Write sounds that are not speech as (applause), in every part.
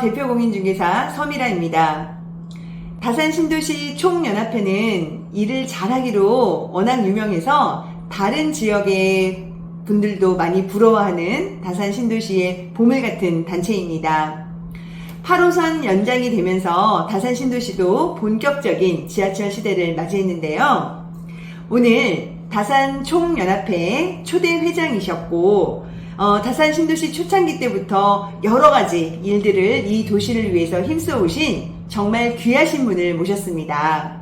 대표 공인중개사 서미라입니다. 다산 신도시 총연합회는 일을 잘하기로 워낙 유명해서 다른 지역의 분들도 많이 부러워하는 다산 신도시의 보물 같은 단체입니다. 8호선 연장이 되면서 다산 신도시도 본격적인 지하철 시대를 맞이했는데요. 오늘 다산 총연합회 초대 회장이셨고 어, 다산 신도시 초창기 때부터 여러 가지 일들을 이 도시를 위해서 힘써오신 정말 귀하신 분을 모셨습니다.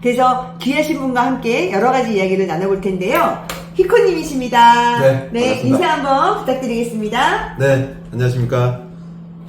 그래서 귀하신 분과 함께 여러 가지 이야기를 나눠볼 텐데요. 히코님이십니다. 네, 반갑습니다. 인사 한번 부탁드리겠습니다. 네, 안녕하십니까.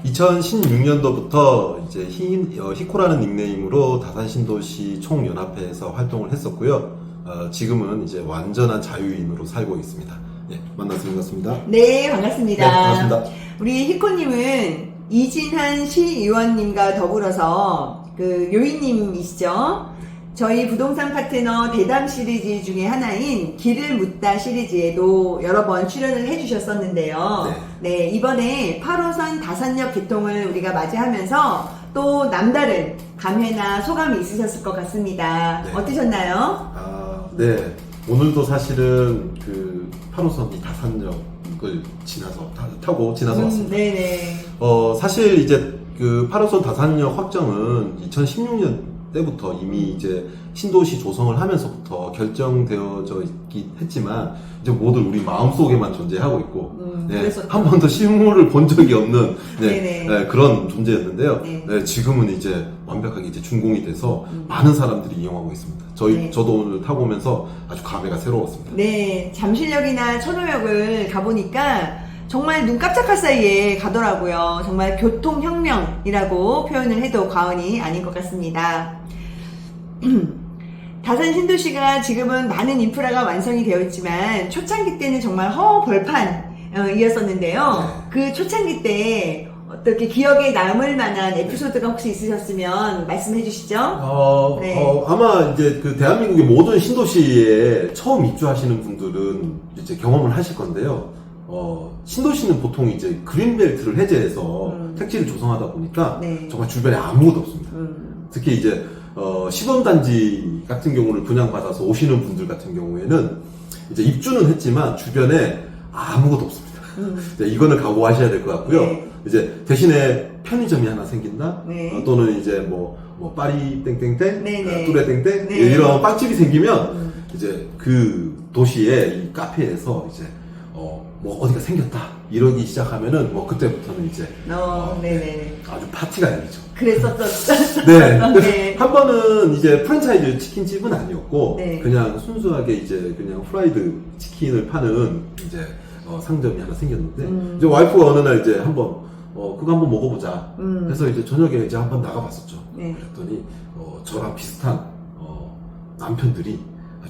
2016년도부터 이제 히, 어, 히코라는 닉네임으로 다산 신도시 총연합회에서 활동을 했었고요. 어, 지금은 이제 완전한 자유인으로 살고 있습니다. 예, 만나서 반갑습니다. 네, 반갑습니다. 네, 반갑습니다. 우리 히코님은 이진한 시의원님과 더불어서 그 요인님이시죠? 저희 부동산 파트너 대담 시리즈 중에 하나인 길을 묻다 시리즈에도 여러 번 출연을 해주셨었는데요. 네, 이번에 8호선 다산역 개통을 우리가 맞이하면서 또 남다른 감회나 소감이 있으셨을 것 같습니다. 네. 어떠셨나요? 아, 네. 오늘도 사실은 그 8호선 이 다산역을 지나서, 타, 타고 지나서 음, 왔습니다. 네네. 어, 사실 이제 그 8호선 다산역 확정은 2016년 때부터 이미 이제 신도시 조성을 하면서부터 결정되어져 있긴 했지만 이제 모두 우리 마음속에만 존재하고 있고 음, 네. 한 번도 실물을 본 적이 없는 네, 네네. 네, 그런 존재였는데요. 네. 네, 지금은 이제 완벽하게 이제 준공이 돼서 음. 많은 사람들이 이용하고 있습니다. 저희 네. 저도 오늘 타고 오면서 아주 감회가 새로웠습니다. 네, 잠실역이나 천호역을 가보니까 정말 눈 깜짝할 사이에 가더라고요. 정말 교통혁명이라고 표현을 해도 과언이 아닌 것 같습니다. (clears throat) 다산 신도시가 지금은 많은 인프라가 완성이 되어 있지만 초창기 때는 정말 허벌판이었었는데요. 그 초창기 때 어떻게 기억에 남을 만한 에피소드가 혹시 있으셨으면 말씀해 주시죠. 어, 네. 어, 아마 이제 그 대한민국의 모든 신도시에 처음 입주하시는 분들은 이제 경험을 하실 건데요. 어, 신도시는 보통 이제 그린벨트를 해제해서 음. 택지를 조성하다 보니까 네. 정말 주변에 아무것도 없습니다. 음, 특히 이제 어, 시범단지 같은 경우를 분양받아서 오시는 분들 같은 경우에는 이제 입주는 했지만 주변에 아무것도 없습니다. 음, (laughs) 이거는 각오하셔야 될 것 같고요. 네. 이제 대신에 편의점이 하나 생긴다. 네. 어, 또는 이제 뭐, 뭐 파리 땡땡땡, 네네. 어, 뚜레 땡땡 네. 이런 빵집이 생기면 음. 이제 그 도시의 이 카페에서 이제 어, 뭐 어디가 생겼다 이러기 시작하면은 뭐 그때부터는 이제 어, 네네. 아주 파티가 열리죠. 그랬었었죠. (laughs) 네. (laughs) 네. 한 번은 이제 프랜차이즈 치킨집은 아니었고 네. 그냥 순수하게 이제 그냥 프라이드 치킨을 파는 이제 어, 상점이 하나 생겼는데 음. 이제 와이프가 어느 날 이제 한번 어 그거 한번 먹어보자. 음. 그래서 이제 저녁에 이제 한번 나가봤었죠. 네. 그랬더니 어, 저랑 비슷한 어, 남편들이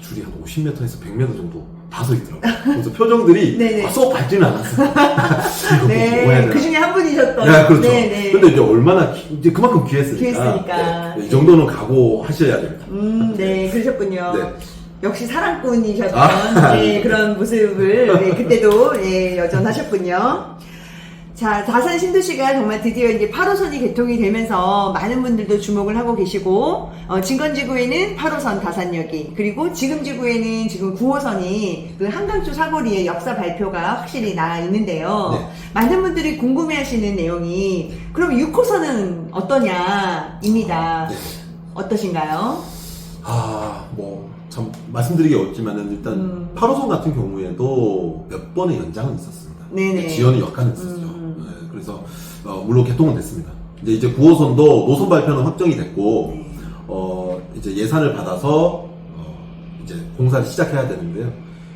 줄이 한 50m에서 100m 정도 다서 있더라고요. 그래서 표정들이 네네. (laughs) 아, 썩 밝지는 않았어요. (laughs) 이거 뭐 해야 네. 되나? 그 중에 한 분이셨던. 네, 그렇죠. 네 네. 근데 이제 얼마나 기- 이제 그만큼 귀했으니까, 귀했으니까. 네, 이 정도는 각오하셔야 됩니다. 음, 네. 그러셨군요. 네. 역시 사랑꾼이셨던 아. 네, 그런 모습을 네, 그때도 네, 여전하셨군요. 자, 다산 신도시가 정말 드디어 이제 8호선이 개통이 되면서 많은 분들도 주목을 하고 계시고, 어, 진건지구에는 8호선 다산역이, 그리고 지금 지구에는 지금 9호선이 그 한강초 사거리의 역사 발표가 확실히 나 있는데요. 네. 많은 분들이 궁금해 하시는 내용이, 그럼 6호선은 어떠냐 입니다. 네. 어떠신가요? 아, 뭐, 참, 말씀드리기 어렵지만은 일단 음. 8호선 같은 경우에도 몇 번의 연장은 있었습니다. 네네. 지연이 약간 있었죠. 음. 네, 그래서, 어, 물론 개통은 됐습니다. 이제 이제 9호선도 노선 발표는 확정이 됐고, 네. 어, 이제 예산을 받아서, 어, 이제 공사를 시작해야 되는데요.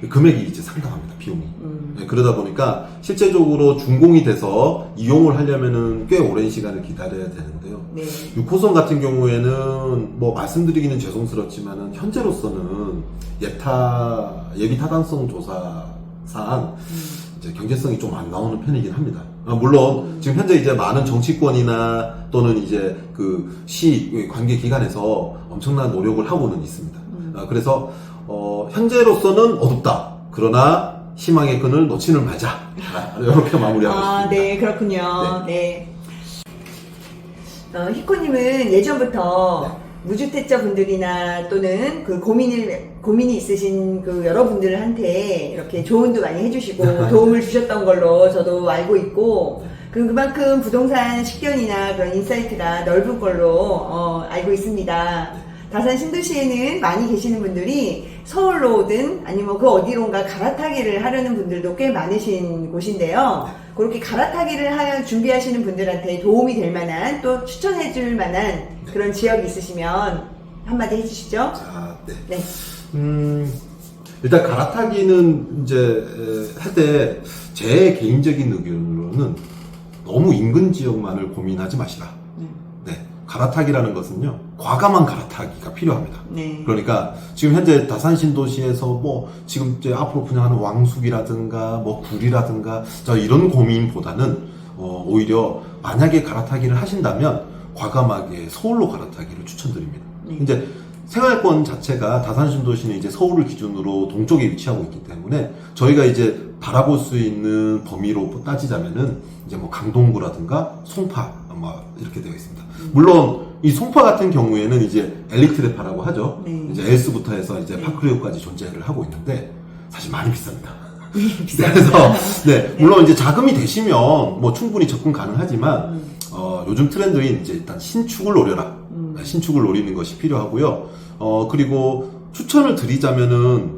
금액이 이제 상당합니다, 비용이. 음. 네, 그러다 보니까 실제적으로 준공이 돼서 이용을 하려면은 꽤 오랜 시간을 기다려야 되는데요. 네. 6호선 같은 경우에는 뭐 말씀드리기는 죄송스럽지만은 현재로서는 예타 예비 타당성 조사상 이제 경제성이 좀 안 나오는 편이긴 합니다. 아, 물론 지금 현재 이제 많은 정치권이나 또는 이제 그 시 관계 기관에서 엄청난 노력을 하고는 있습니다. 음. 아, 그래서 어, 현재로서는 어둡다. 그러나 희망의 끈을 놓지는 말자. 아, (laughs) 이렇게 마무리하고 아, 싶습니다. 네, 그렇군요. 네. 어, 히코님은 예전부터 네. 무주택자 분들이나 또는 그 고민을 고민이 있으신 그 여러분들한테 이렇게 조언도 많이 해주시고 (laughs) 도움을 주셨던 걸로 저도 알고 있고 그 그만큼 부동산 식견이나 그런 인사이트가 넓은 걸로 어, 알고 있습니다. 다산 신도시에는 많이 계시는 분들이 서울로 오든 아니면 그 어디론가 갈아타기를 하려는 분들도 꽤 많으신 곳인데요. 그렇게 갈아타기를 하, 준비하시는 분들한테 도움이 될 만한 또 추천해 줄 만한 그런 지역이 있으시면 한마디 해주시죠. 자, 네. 네. 음, 일단 갈아타기는 이제 할 때 제 개인적인 의견으로는 너무 인근 지역만을 고민하지 마시라. 음, 네. 갈아타기라는 것은요, 과감한 갈아타기가 필요합니다. 네. 그러니까 지금 현재 다산 신도시에서 뭐 지금 이제 앞으로 분양하는 왕숙이라든가 뭐 구리라든가 저 이런 고민보다는 어, 오히려 만약에 갈아타기를 하신다면 과감하게 서울로 갈아타기를 추천드립니다. 네. 이제 생활권 자체가 다산 신도시는 이제 서울을 기준으로 동쪽에 위치하고 있기 때문에 저희가 이제 바라볼 수 있는 범위로 따지자면은 이제 뭐 강동구라든가 송파 뭐 이렇게 되어 있습니다. 물론 이 송파 같은 경우에는 이제 엘리트레파라고 하죠. 네. 이제 엘스부터 해서 이제 네. 파크레오까지 존재를 하고 있는데 사실 많이 비쌉니다. (laughs) 비싸. 그래서 네 물론 이제 자금이 되시면 뭐 충분히 접근 가능하지만 음, 어, 요즘 트렌드인 이제 일단 신축을 노려라. 음. 신축을 노리는 것이 필요하고요. 어, 그리고 추천을 드리자면은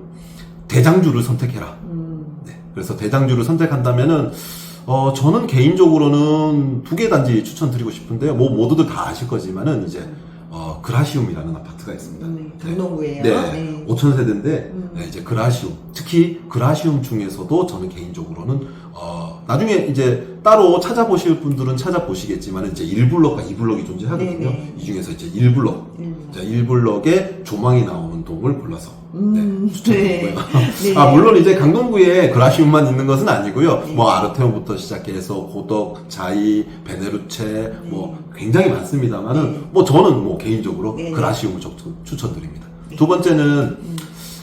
대장주를 선택해라. 음, 네. 그래서 대장주를 선택한다면은 어, 저는 개인적으로는 두 개 단지 추천드리고 싶은데요. 뭐 모두들 다 아실 거지만은 이제 어, 그라시움이라는 아파트가 있습니다. 네. 강동구예요. 네. 네. 5천 세대인데 음. 네, 이제 그라시움 특히 그라시움 중에서도 저는 개인적으로는 어, 나중에 이제 따로 찾아보실 분들은 찾아보시겠지만 이제 1블럭과 2블럭이 존재하거든요. 네네. 이 중에서 이제 1블럭 음. 자, 1블럭에 조망이 나오는 동을 골라서 음, 네, 추천드리고요. (laughs) 네. 아 물론 이제 강동구에 그라시움만 있는 것은 아니고요. 네. 뭐 아르테온부터 시작해서 고덕, 자이, 베네루체 뭐 굉장히 많습니다만은 네. 뭐 저는 뭐 개인적으로 네. 그라시움을 적- 추천드립니다. 네. 두 번째는 음.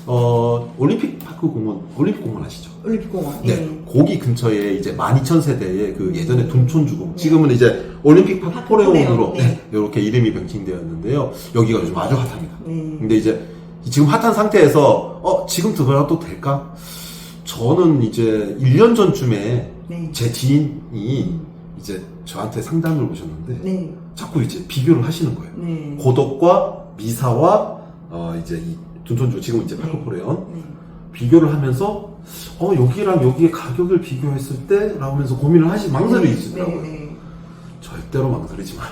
어 올림픽 파크 공원 올림픽 공원 아시죠? 올림픽공원. 네. 네. 거기 근처에 이제 12,000세대의 그 예전에 둔촌주공 네. 지금은 이제 올림픽 파크 파크 포레온으로 포레온, 네. 이렇게 이름이 변칭되었는데요. 여기가 요즘 아주 핫합니다. 네. 근데 이제 지금 핫한 상태에서 어 지금 들어가도 될까? 저는 이제 1년 전쯤에 네. 제 지인이 음. 이제 저한테 상담을 오셨는데 네. 자꾸 이제 비교를 하시는 거예요. 네. 고덕과 미사와 어 이제 이 둔촌주 지금 이제 파크포레온 네. 비교를 하면서 어 여기랑 여기의 가격을 비교했을 때라고 하면서 고민을 하시 망설이시더라고요. 네. 네. 절대로 망설이지 마라.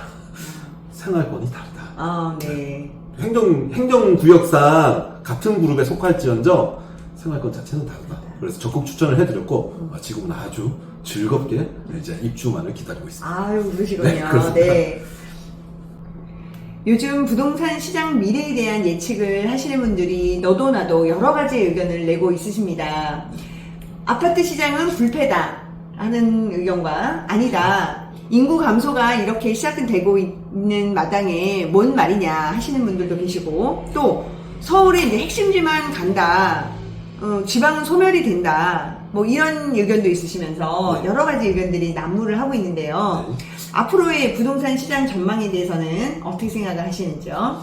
생활권이 다르다. 아, 네. 행정 행정 구역상 같은 그룹에 속할지언정 생활권 자체는 다르다. 그래서 적극 추천을 해드렸고 아, 지금은 아주 즐겁게 이제 입주만을 기다리고 있습니다. 아유, 그러시군요. 네, 그렇습니다. 네. 요즘 부동산 시장 미래에 대한 예측을 하시는 분들이 너도 나도 여러 가지 의견을 내고 있으십니다. 아파트 시장은 불패다 하는 의견과 아니다. 인구 감소가 이렇게 시작은 되고 있는 마당에 뭔 말이냐 하시는 분들도 계시고 또 이제 핵심지만 간다. 어, 지방은 소멸이 된다. 뭐 이런 의견도 있으시면서 네. 여러 가지 의견들이 난무를 하고 있는데요. 네. 앞으로의 부동산 시장 전망에 대해서는 어떻게 생각을 하시는지요?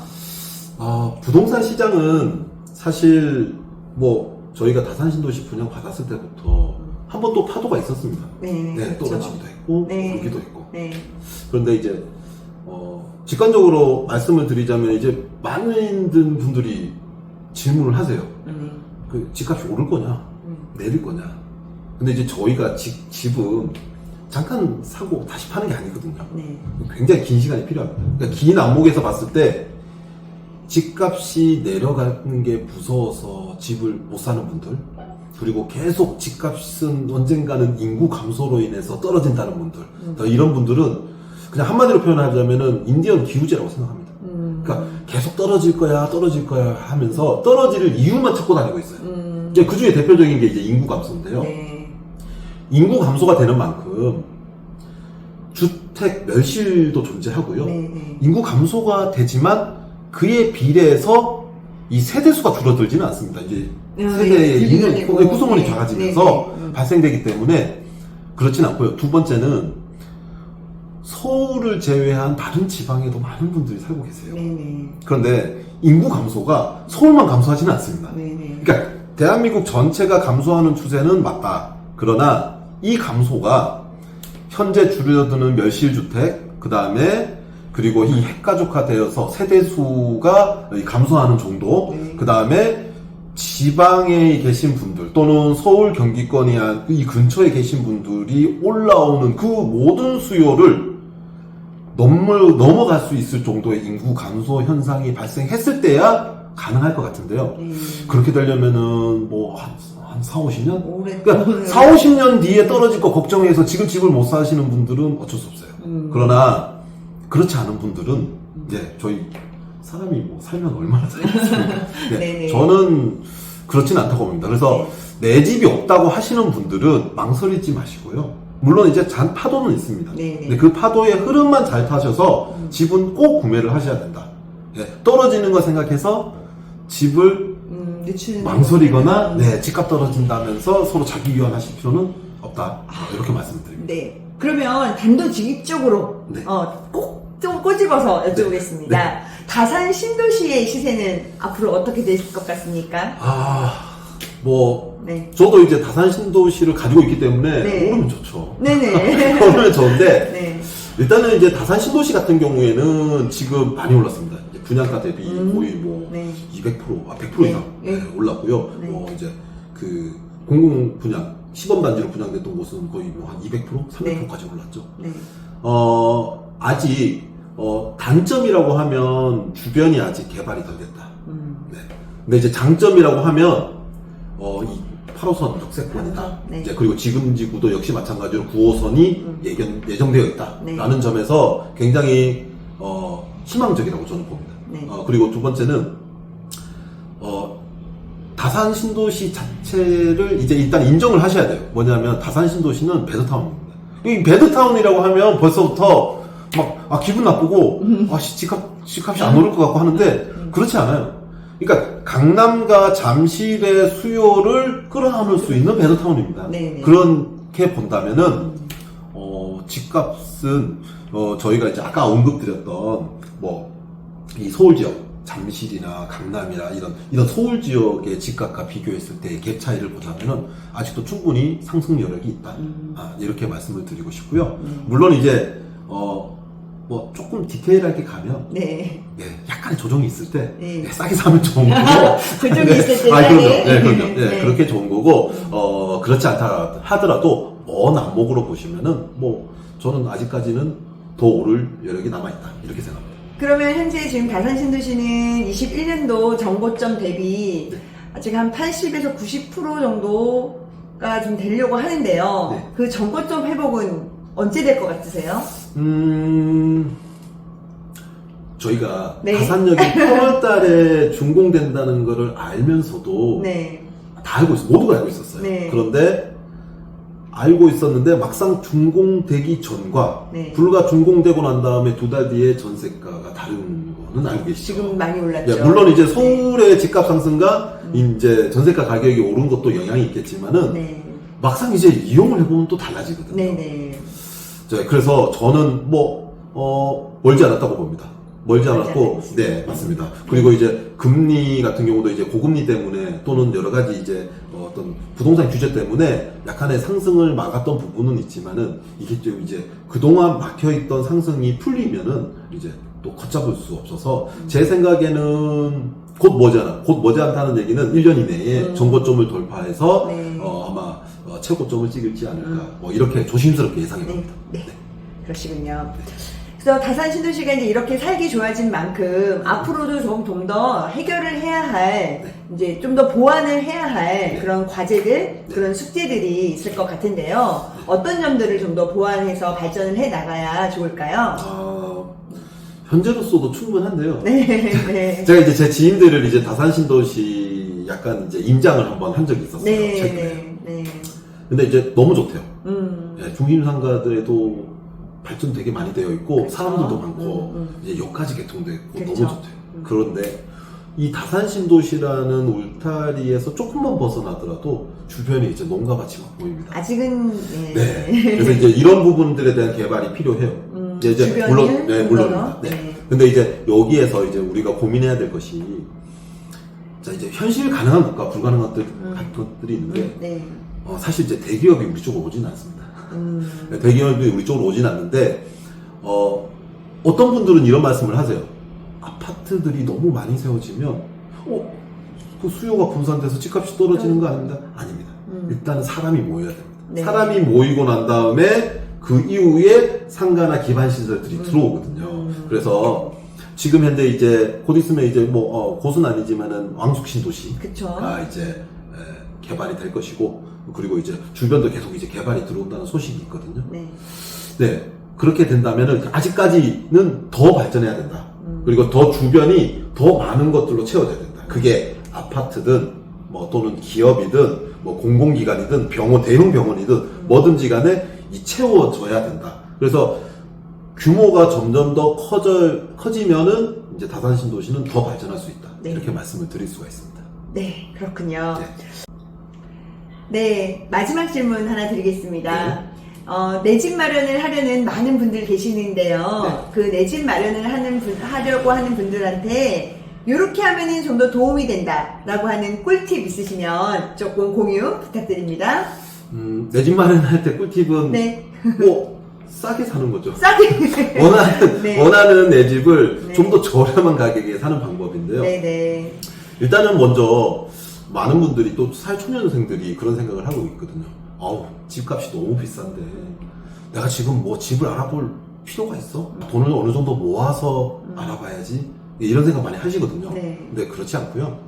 아, 부동산 시장은 사실 뭐 저희가 다산신도시 분양 받았을 때부터 한 번 또 파도가 있었습니다. 네, 네, 그렇죠. 떨어지기도 했고 네. 오르기도 했고 네, 그런데 이제 어, 직관적으로 말씀을 드리자면 이제 많은 분들이 질문을 하세요. 음, 그 집값이 오를 거냐? 음, 내릴 거냐. 근데 이제 저희가 집, 집은 잠깐 사고 다시 파는 게 아니거든요. 네, 굉장히 긴 시간이 필요합니다. 그러니까 긴 안목에서 봤을 때 집값이 내려가는 게 무서워서 집을 못 사는 분들, 그리고 계속 집값은 언젠가는 인구 감소로 인해서 떨어진다는 분들, 음. 더 이런 분들은 그냥 한마디로 표현하자면은 인디언 기후제라고 생각합니다. 음, 그러니까 계속 떨어질 거야, 떨어질 거야 하면서 떨어질 이유만 찾고 다니고 있어요. 음, 이제 그 중에 대표적인 게 이제 인구 감소인데요. 네, 인구 감소가 되는 만큼 주택 멸실도 존재하고요. 네, 네. 인구 감소가 되지만 그에 비례해서 이 세대수가 줄어들지는 않습니다. 이제 아, 세대의 네, 되고, 구성원이 네, 작아지면서 네, 네. 음. 발생되기 때문에 그렇진 않고요. 두 번째는 서울을 제외한 다른 지방에도 많은 분들이 살고 계세요. 네 네. 그런데 인구 감소가 서울만 감소하지는 않습니다. 네 네. 그러니까 대한민국 전체가 감소하는 추세는 맞다. 그러나 이 감소가 현재 줄어드는 멸실주택, 그 다음에 그리고 이 핵가족화 되어서 세대수가 감소하는 정도, 네. 그 다음에 지방에 계신 분들 또는 서울 경기권이 한이 근처에 계신 분들이 올라오는 그 모든 수요를 넘을, 넘어갈 수 있을 정도의 인구 감소 현상이 발생했을 때야 가능할 것 같은데요. 네. 그렇게 되려면은 뭐 한, 한 4, 50년? 오래 그러니까 4, 50년 뒤에 떨어질 거 걱정해서 지금 집을 못 사시는 분들은 어쩔 수 없어요. 음. 그러나 그렇지 않은 분들은 이제 저희 사람이 뭐 살면 얼마나 살겠습니까? (laughs) 네. 저는 그렇진 않다고 봅니다. 그래서 내 집이 없다고 하시는 분들은 망설이지 마시고요. 물론 이제 잔 파도는 있습니다. 네네. 근데 그 파도의 흐름만 잘 타셔서 음. 집은 꼭 구매를 하셔야 된다. 예, 떨어지는 거 생각해서 집을 음, 늦추는 망설이거나 음. 네, 집값 떨어진다면서 서로 자기 위안하실 필요는 없다. 이렇게 말씀드립니다. 네. 그러면 단도직입적으로 네. 어, 꼭 좀 꼬집어서 여쭤보겠습니다. 네. 다산 신도시의 시세는 앞으로 어떻게 될것 같습니까? 아, 뭐 네. 저도 이제 다산 신도시를 가지고 있기 때문에 네. 오르면 좋죠. 네네. (laughs) 오르면 좋은데 네. 일단은 이제 다산 신도시 같은 경우에는 지금 많이 올랐습니다. 분양가 대비 음. 거의 뭐 네. 200%, 아 100% 이상 네. 네, 올랐고요. 네. 뭐 이제 그 공공 분양 시범 단지로 분양됐던 곳은 거의 뭐 한 200%, 300%까지 올랐죠. 네. 어 아직 어 단점이라고 하면 주변이 아직 개발이 덜 됐다. 음. 네. 근데 이제 장점이라고 하면 어 이 8호선 역세권이다. 8호선, 네. 이제 그리고 지금 지구도 역시 마찬가지로 9호선이 음. 예견 예정되어 있다라는 네. 점에서 굉장히 어 희망적이라고 저는 봅니다. 네. 어, 그리고 두 번째는 어 다산 신도시 자체를 이제 일단 인정을 하셔야 돼요. 뭐냐면 다산 신도시는 베드타운입니다. 이 베드타운이라고 하면 벌써부터 막 아, 기분 나쁘고 아 씨, 집값 집값이 안 오를 것 같고 하는데 그렇지 않아요. 그러니까 강남과 잠실의 수요를 끌어안을 수 있는 베드타운입니다. 네네. 그렇게 본다면은 어, 집값은 어, 저희가 이제 아까 언급드렸던 뭐 이 서울 지역 잠실이나 강남이나 이런 이런 서울 지역의 집값과 비교했을 때의 갭 차이를 보자면은 아직도 충분히 상승 여력이 있다. 음. 아, 이렇게 말씀을 드리고 싶고요. 음. 물론 이제 어, 뭐 조금 디테일하게 가면 네. 예, 약간의 조정이 있을 때 네. 예, 싸게 사면 좋은 거고 (laughs) 조정이 있을 때 아, 그럼요. 네, 그럼요. 예, 네. 그렇게 좋은 거고 어, 그렇지 않다 하더라도 먼 안목으로 보시면은 뭐 저는 아직까지는 더 오를 여력이 남아 있다 이렇게 생각합니다. 그러면 현재 지금 다산 신도시는 21년도 정고점 대비 네. 아직 한 80에서 90% 정도가 좀 되려고 하는데요. 네. 그 정고점 회복은 언제 될 것 같으세요? 음, 저희가 네. 다산역이 8월 달에 (laughs) 준공된다는 것을 알면서도 네. 다 알고 있어, 모두가 알고 있었어요. 네. 그런데 알고 있었는데 막상 준공되기 전과 네. 불과 준공되고 난 다음에 두 달 뒤에 전세가가 다른 거는 알고 계시죠. 지금 많이 올랐죠. 네, 물론 이제 네. 서울의 집값 상승과 음. 이제 전세가 가격이 오른 것도 영향이 있겠지만은 네. 막상 이제 이용을 해보면 또 달라지거든요. 네네. 자, 그래서 저는 뭐, 어, 멀지 않았다고 봅니다. 멀지 않았고. 네, 맞습니다. 그리고 이제 금리 같은 경우도 이제 고금리 때문에 또는 여러 가지 이제 어떤 부동산 규제 때문에 약간의 상승을 막았던 부분은 있지만은 이게 좀 이제 그동안 막혀있던 상승이 풀리면은 이제 또 걷잡을 수 없어서 음. 제 생각에는 곧 머지않아, 곧 머지않다는 얘기는 1년 이내에 음. 정고점을 돌파해서 네. 어, 아마 어, 최고점을 찍을지 않을까 음. 뭐 이렇게 조심스럽게 예상해 네. 봅니다. 네. 그러시군요. 그래서 다산 신도시가 이제 이렇게 살기 좋아진 만큼 앞으로도 좀좀더 해결을 해야 할 네. 이제 좀 더 보완을 해야 할 네. 그런 과제들 그런 숙제들이 있을 것 같은데요. 어떤 점들을 좀 더 보완해서 발전을 해 나가야 좋을까요? 아, 현재로서도 충분한데요. 네, 네. (laughs) 제가 이제 제 지인들을 이제 다산 신도시 약간 이제 임장을 한번 한 적이 있었어요. 네, 최근에. 네, 네. 근데 이제 너무 좋대요. 음. 예, 중심 상가들에도 발전 되게 많이 되어 있고 그렇죠. 사람들도 많고 음, 음. 이제 역까지 개통돼 있고 그렇죠. 너무 좋대요. 음. 그런데 이 다산 신도시라는 울타리에서 조금만 벗어나더라도 주변에 이제 농가밭이 막 보입니다. 아직은 네. 네. 그래서 이제 이런 부분들에 대한 개발이 필요해요. 음. 이제, 물론 네, 물론, 물론입니다. 네. 네. 근데 이제 여기에서 이제 우리가 고민해야 될 것이 자 이제 현실 가능한 것과 불가능한 것들 것들이 있는데 네. 어, 사실 이제 대기업이 우리 쪽으로 오지는 않습니다. 음, 네, 대기업이 우리 쪽으로 오진 않는데 어, 어떤 분들은 이런 말씀을 하세요. 아파트들이 너무 많이 세워지면 어, 그 수요가 분산돼서 집값이 떨어지는 거 아닙니다? 아닙니다. 음. 일단은 사람이 모여야 됩니다. 네. 사람이 모이고 난 다음에 그 이후에 상가나 기반 시설들이 음. 들어오거든요. 음. 그래서 지금 현재 이제 곧 있으면 이제 뭐 어, 곳은 아니지만은 왕숙 신도시 그쵸. 가 이제 에, 개발이 될 것이고 그리고 이제 주변도 계속 이제 개발이 들어온다는 소식이 있거든요. 네. 네 그렇게 된다면은 아직까지는 더 발전해야 된다. 음. 그리고 더 주변이 더 많은 것들로 채워져야 된다. 그게 아파트든 뭐 또는 기업이든 뭐 공공기관이든 병원 대형 병원이든 뭐든지 간에 이 채워져야 된다. 그래서 규모가 점점 더 커져 커지면은 이제 다산 신도시는 더 발전할 수 있다. 네. 이렇게 말씀을 드릴 수가 있습니다. 네, 그렇군요. 네. 네, 마지막 질문 하나 드리겠습니다. 네. 어, 내 집 마련을 하려는 많은 분들 계시는데요. 네. 그내 집 마련을 하는 분, 하려고 하는 분들한테 이렇게 하면은 좀 더 도움이 된다라고 하는 꿀팁 있으시면 조금 공유 부탁드립니다. 음, 내 집 마련할 때 꿀팁은 네, 뭐 싸게 사는 거죠. 싸게. 원하는 (laughs) 네. 원하는 내 집을 네. 좀 더 저렴한 가격에 사는 방법인데요. 네, 네. 일단은 먼저 많은 분들이 또 사회초년생들이 그런 생각을 하고 있거든요. 아우 집값이 너무 비싼데 내가 지금 뭐 집을 알아볼 필요가 있어? 돈을 어느 정도 모아서 음. 알아봐야지 이런 생각 많이 하시거든요. 네. 근데 그렇지 않고요.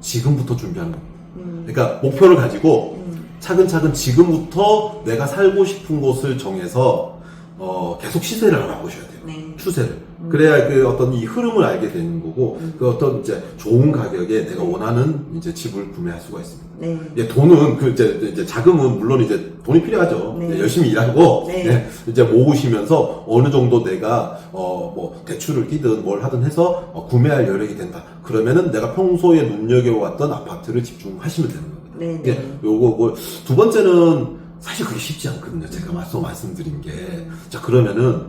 지금부터 준비하는 겁니다. 음, 그러니까 목표를 가지고 음, 차근차근 지금부터 내가 살고 싶은 곳을 정해서 어, 계속 시세를 알아보셔야 돼요. 네. 추세를. 음. 그래야 그 어떤 이 흐름을 알게 되는 거고, 음. 그 어떤 이제 좋은 가격에 내가 원하는 이제 집을 구매할 수가 있습니다. 네. 이제 돈은 그 이제, 이제 자금은 물론 이제 돈이 필요하죠. 네. 이제 열심히 일하고 네. 네, 이제 모으시면서 어느 정도 내가 어 뭐 대출을 끼든 뭘 하든 해서 어, 구매할 여력이 된다. 그러면은 내가 평소에 눈여겨왔던 아파트를 집중하시면 되는 겁니다. 네, 네. 요거고 두 번째는 사실 그게 쉽지 않거든요. 제가 말씀 말씀드린 게. 자 그러면은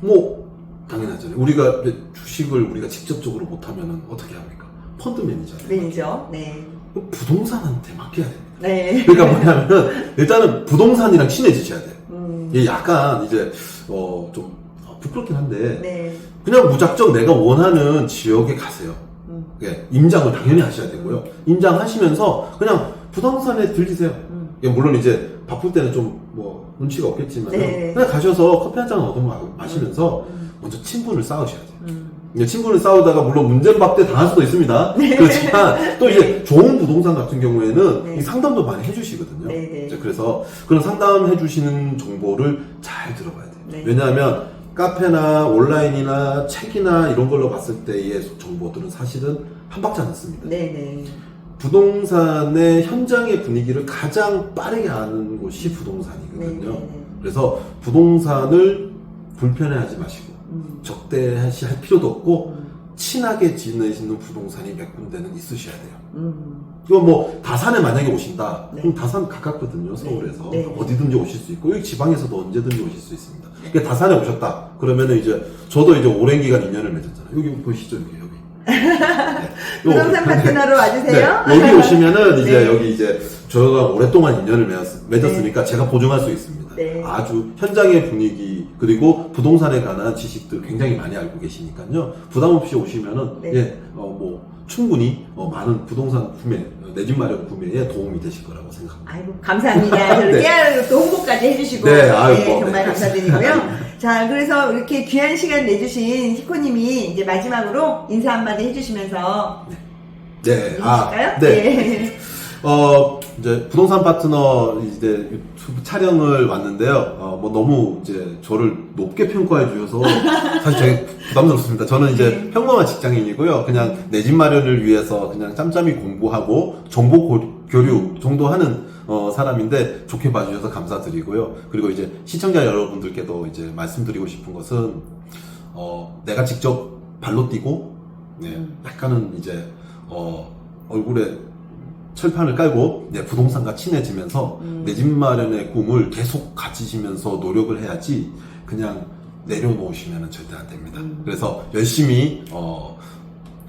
뭐 당연하잖아요. 우리가 주식을 우리가 직접적으로 못하면은 어떻게 합니까? 펀드 매니저. 매니저. 네. 부동산한테 맡겨야 됩니다. 네. 그러니까 뭐냐면은 일단은 부동산이랑 친해지셔야 돼요. 음, 이게 약간 이제 어 좀 부끄럽긴 한데 네. 그냥 무작정 내가 원하는 지역에 가세요. 음, 예, 임장을 당연히 하셔야 되고요. 임장하시면서 그냥 부동산에 들리세요. 음. 예, 물론 이제 바쁠 때는 좀 뭐 눈치가 없겠지만 네. 그냥 가셔서 커피 한 잔 얻어 마- 마시면서 음, 먼저 친분을 쌓으셔야 돼요. 음. 친분을 쌓으다가 물론 문제박대 당할 수도 있습니다. (laughs) 그렇지만 또 이제 좋은 부동산 같은 경우에는 네. 이 상담도 많이 해주시거든요. 네, 네. 그래서 그런 상담해주시는 정보를 잘 들어봐야 돼요. 네. 왜냐하면 카페나 온라인이나 책이나 이런 걸로 봤을 때의 정보들은 사실은 한 박자 않습니다. 네, 네. 부동산의 현장의 분위기를 가장 빠르게 아는 곳이 네, 부동산이거든요. 네, 네. 그래서 부동산을 불편해하지 마시고 음, 적대하시 할 필요도 없고 음, 친하게 지내시는 부동산이 몇 군데는 있으셔야 돼요. 음. 이거 뭐 다산에 만약에 오신다. 네. 그럼 다산 가깝거든요. 서울에서 네. 어디든지 오실 수 있고 여기 지방에서도 언제든지 오실 수 있습니다. 그러니까 다산에 오셨다. 그러면은 이제 저도 이제 오랜 기간 인연을 맺었잖아요. 여기 보이시죠? 여기 여기. 네. 부동산 파트너로 와주세요. 네, 여기 오시면은 이제 (laughs) 네. 여기 이제 저희가 오랫동안 인연을 맺었, 맺었으니까 제가 보증할 수 있습니다. 네. 아주 현장의 분위기 그리고 부동산에 관한 지식들 굉장히 많이 알고 계시니까요. 부담 없이 오시면은 네. 예, 어, 뭐 충분히 어, 많은 부동산 구매, 내 집 마련 구매에 도움이 되실 거라고 생각합니다. 아이고, 감사합니다. 저를 (laughs) 네. 깨알로 또 홍보까지 해주시고. 네, 아이고, 정말 네. 감사드리고요. (laughs) 자, 그래서 이렇게 귀한 시간 내주신 히코님이 이제 마지막으로 인사 한마디 해주시면서. 네, 해주실까요? 네. 어, 이제 부동산 파트너 이제 촬영을 왔는데요. 어, 뭐 너무 이제 저를 높게 평가해 주셔서 사실 되게 부담스럽습니다. 저는 이제 네. 평범한 직장인이고요. 그냥 내 집 마련을 위해서 그냥 짬짬이 공부하고 정보 고- 교류 정도 하는 어, 사람인데 좋게 봐주셔서 감사드리고요. 그리고 이제 시청자 여러분들께도 이제 말씀드리고 싶은 것은 어, 내가 직접 발로 뛰고 네, 음. 약간은 이제 어, 얼굴에 철판을 깔고 네, 부동산과 친해지면서 음. 내집 마련의 꿈을 계속 가지시면서 노력을 해야지 그냥 내려놓으시면 절대 안 됩니다. 음. 그래서 열심히 어,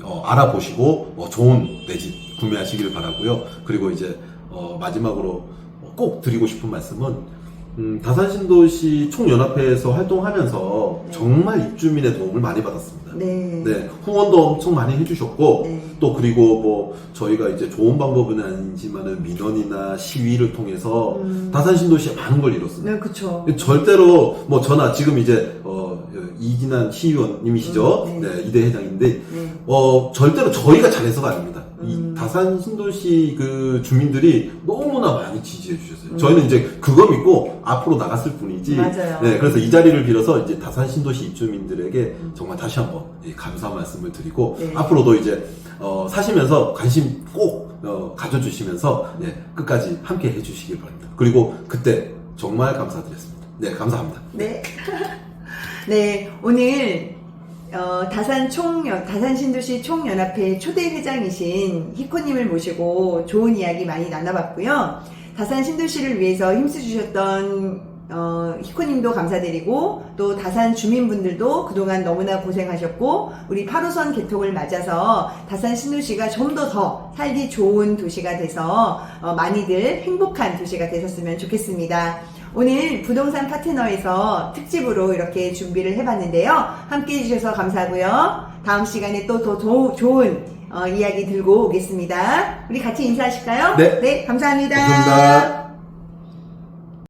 어, 알아보시고 어, 좋은 내 집 구매하시길 바라고요. 그리고 이제 어, 마지막으로 꼭 드리고 싶은 말씀은 음, 다산신도시 총연합회에서 활동하면서 네. 정말 입주민의 도움을 많이 받았습니다. 네. 네, 후원도 엄청 많이 해주셨고 네. 또 그리고 뭐 저희가 이제 좋은 방법은 아니지만은 민원이나 시위를 통해서 음. 다산신도시에 많은 걸 이뤘습니다. 네, 그쵸. 절대로 뭐 저나 지금 이제 어 이진한 시의원님이시죠. 음, 네. 네. 이대 회장인데 네. 어 절대로 저희가 잘해서가 아닙니다. 다산 신도시 그 주민들이 너무나 많이 지지해 주셨어요. 음. 저희는 이제 그거 믿고 앞으로 나갔을 뿐이지. 맞아요. 네, 그래서 이 자리를 빌어서 이제 다산 신도시 입주민들에게 음. 정말 다시 한번 예, 감사 말씀을 드리고 네. 앞으로도 이제 어, 사시면서 관심 꼭 어, 가져주시면서 예, 끝까지 함께 해주시길 바랍니다. 그리고 그때 정말 감사드렸습니다. 네, 감사합니다. 네. (laughs) 네, 오늘 어, 다산 총 다산 신도시 총연합회 초대 회장이신 히코님을 모시고 좋은 이야기 많이 나눠봤고요. 다산 신도시를 위해서 힘써주셨던 어, 히코님도 감사드리고 또 다산 주민분들도 그동안 너무나 고생하셨고 우리 8호선 개통을 맞아서 다산 신도시가 좀 더 더 살기 좋은 도시가 돼서 어, 많이들 행복한 도시가 되셨으면 좋겠습니다. 오늘 부동산 파트너에서 특집으로 이렇게 준비를 해봤는데요. 함께 해주셔서 감사하고요. 다음 시간에 또 더 좋은 어, 이야기 들고 오겠습니다. 우리 같이 인사하실까요? 네. 네, 감사합니다. 감사합니다.